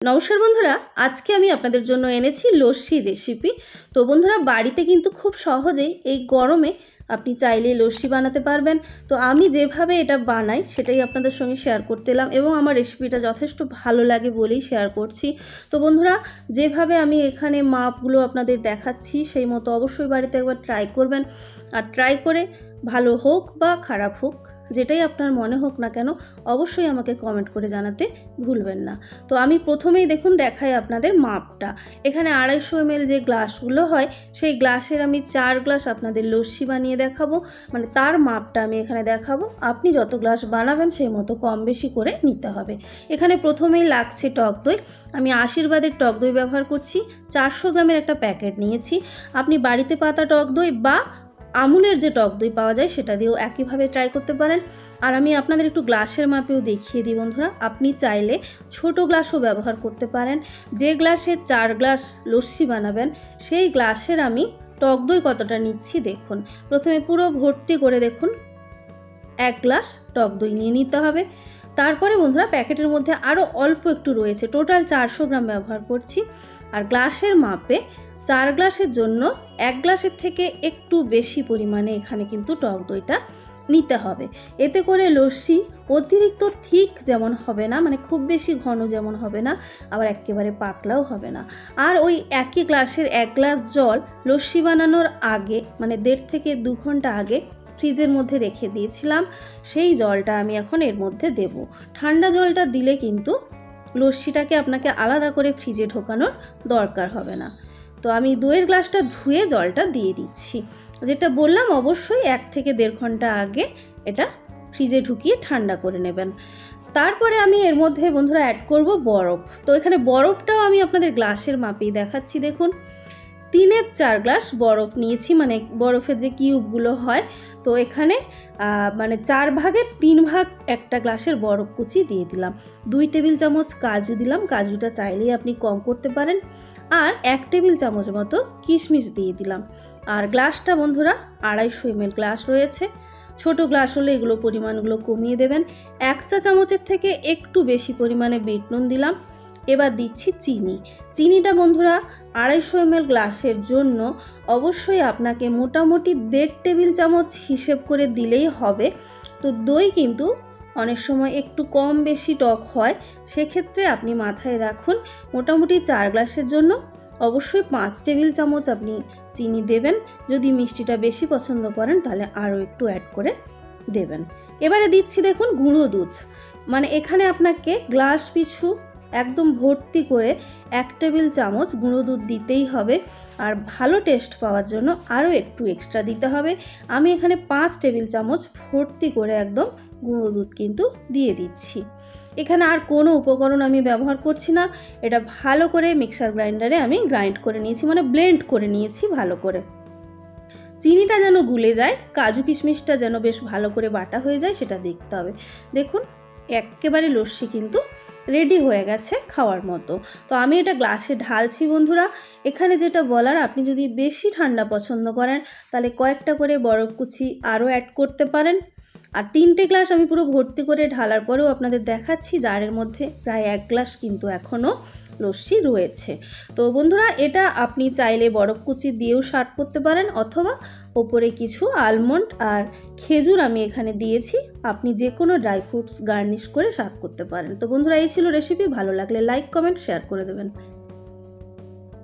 নমস্কার বন্ধুরা, আজকে আমি আপনাদের জন্য এনেছি লস্যি রেসিপি তো বন্ধুরা, বাড়িতে কিন্তু খুব সহজেই এই গরমে আপনি চাইলে লস্যি বানাতে পারবেন। তো আমি যেভাবে এটা বানাই, সেটাই আপনাদের সঙ্গে শেয়ার করতে এলাম এবং আমার রেসিপিটা যথেষ্ট ভালো লাগে বলেই শেয়ার করছি। তো বন্ধুরা, যেভাবে আমি এখানে মাপগুলো আপনাদের দেখাচ্ছি, সেই মতো অবশ্যই বাড়িতে একবার ট্রাই করবেন। আর ট্রাই করে ভালো হোক বা খারাপ হোক যেটাই আপনার মনে হোক না কেন, অবশ্যই আমাকে কমেন্ট করে জানাতে ভুলবেন না। তো আমি প্রথমেই দেখুন দেখাই আপনাদের মাপটা। এখানে আড়াইশো এমএল যে গ্লাসগুলো হয়, সেই গ্লাসের আমি চার গ্লাস আপনাদের লস্যি বানিয়ে দেখাবো। মানে তার মাপটা আমি এখানে দেখাবো। আপনি যত গ্লাস বানাবেন, সেই মতো কম বেশি করে নিতে হবে। এখানে প্রথমেই লাগছে টক দই। আমি আশীর্বাদের টক দই ব্যবহার করছি। চারশো গ্রামের একটা প্যাকেট নিয়েছি। আপনি বাড়িতে পাতা টক দই বা আমুলের যে টক দই পাওয়া যায় সেটা দিয়েও একইভাবে ট্রাই করতে পারেন। আর আমি আপনাদের একটু গ্লাসের মাপেও দেখিয়ে দিই বন্ধুরা। আপনি চাইলে ছোট গ্লাসও ব্যবহার করতে পারেন। যে গ্লাসে চার গ্লাস লস্যি বানাবেন, সেই গ্লাসের আমি টক দই কতটা নিচ্ছি দেখুন। প্রথমে পুরো ভর্তি করে দেখুন। এক গ্লাস টক দই নিয়ে নিতে হবে। তারপরে বন্ধুরা প্যাকেটের মধ্যে আরও অল্প একটু রয়েছে। টোটাল চারশো গ্রাম ব্যবহার করছি। আর গ্লাসের মাপে চার গ্লাসের জন্য এক গ্লাসের থেকে একটু বেশি পরিমাণে এখানে কিন্তু টক দইটা নিতে হবে। এতে করে লস্যি অতিরিক্ত থিক যেমন হবে না মানে খুব বেশি ঘন যেমন হবে না, আবার একেবারে পাতলাও হবে না। আর ওই একই গ্লাসের এক গ্লাস জল লস্যি বানানোর আগে মানে দেড় থেকে দু ঘণ্টা আগে ফ্রিজের মধ্যে রেখে দিয়েছিলাম, সেই জলটা আমি এখন এর মধ্যে দেব। ঠান্ডা জলটা দিলে কিন্তু লস্যিটাকে আপনাকে আলাদা করে ফ্রিজে ঢোকানোর দরকার হবে না। তো আমি দইয়ের গ্লাসটা ধুয়ে জলটা দিয়ে দিচ্ছি। যেটা বললাম, অবশ্যই এক থেকে দেড় ঘণ্টা আগে এটা ফ্রিজে ঢুকিয়ে ঠান্ডা করে নেবেন। তারপরে আমি এর মধ্যে বন্ধুরা অ্যাড করব বরফ। তো এখানে বরফটাও আমি আপনাদের গ্লাসের মাপেই দেখাচ্ছি, দেখুন। তিনের চার গ্লাস বরফ নিয়েছি মানে বরফের যে কিউবগুলো হয়। তো এখানে মানে চার ভাগের তিন ভাগ একটা গ্লাসের বরফ কুচি দিয়ে দিলাম। দুই টেবিল চামচ কাজু দিলাম, কাজুটা চাইলেই আপনি কম করতে পারেন। আর এক টেবিল চামচ মতো কিশমিশ দিয়ে দিলাম। আর গ্লাসটা বন্ধুরা, আড়াইশো এমএল গ্লাস রয়েছে। ছোট গ্লাস হলে এগুলো পরিমাণগুলো কমিয়ে দেবেন। এক চা চামচের থেকে একটু বেশি পরিমাণে বিট নুন দিলাম। এবার দিচ্ছি চিনি। চিনিটা বন্ধুরা আড়াইশো এমএল গ্লাসের জন্য অবশ্যই আপনাকে মোটামুটি দেড় টেবিল চামচ হিসেব করে দিলেই হবে। তো দই কিন্তু অনেক সময় একটু কম বেশি টক হয়, সেক্ষেত্রে আপনি মাথায় রাখুন, মোটামুটি চার গ্লাসের জন্য অবশ্যই পাঁচ টেবিল চামচ আপনি চিনি দেবেন। যদি মিষ্টিটা বেশি পছন্দ করেন, তাহলে আরও একটু অ্যাড করে দেবেন। এবারে দিচ্ছি দেখুন গুঁড়ো দুধ। মানে এখানে আপনাকে গ্লাস পিছু একদম ভর্তি করে এক টেবিল চামচ গুঁড়ো দুধ দিতেই হবে আর ভালো টেস্ট পাওয়ার জন্য আরও একটু এক্সট্রা দিতে হবে। আমি এখানে পাঁচ টেবিল চামচ ভর্তি করে একদম গুঁড়ো দুধ কিন্তু দিয়ে দিচ্ছি। এখানে আর কোনো উপকরণ আমি ব্যবহার করছি না। এটা ভালো করে মিক্সার গ্রাইন্ডারে আমি গ্রাইন্ড করে নিয়েছি মানে ব্লেন্ড করে নিয়েছি ভালো করে। চিনিটা যেন গুলে যায়, কাজু কিশমিশটা যেন বেশ ভালো করে বাটা হয়ে যায়, সেটা দেখতে হবে। দেখুন, একেবারে লস্যি কিন্তু রেডি হয়ে গেছে খাওয়ার মতো। তো আমি এটা গ্লাসে ঢালছি বন্ধুরা। এখানে যেটা বলার, আপনি যদি বেশি ঠান্ডা পছন্দ করেন, তাহলে কয়েকটা করে বরফ কুচি আরও অ্যাড করতে পারেন। আর তিনটে গ্লাস আমি পুরো ভর্তি করে ঢালার পরেও আপনাদের দেখাচ্ছি জারের মধ্যে প্রায় এক গ্লাস কিন্তু এখনও লস্যি রয়েছে। তো বন্ধুরা, এটা আপনি চাইলে বরফ কুচি দিয়েও শার্ট করতে পারেন অথবা ওপরে কিছু আলমন্ড আর খেজুর আমি এখানে দিয়েছি। আপনি যে কোনো ড্রাই ফ্রুটস গার্নিশ করে সার্ভ করতে পারেন। তো বন্ধুরা, এই ছিল রেসিপি ভালো লাগলে লাইক কমেন্ট শেয়ার করে দেবেন।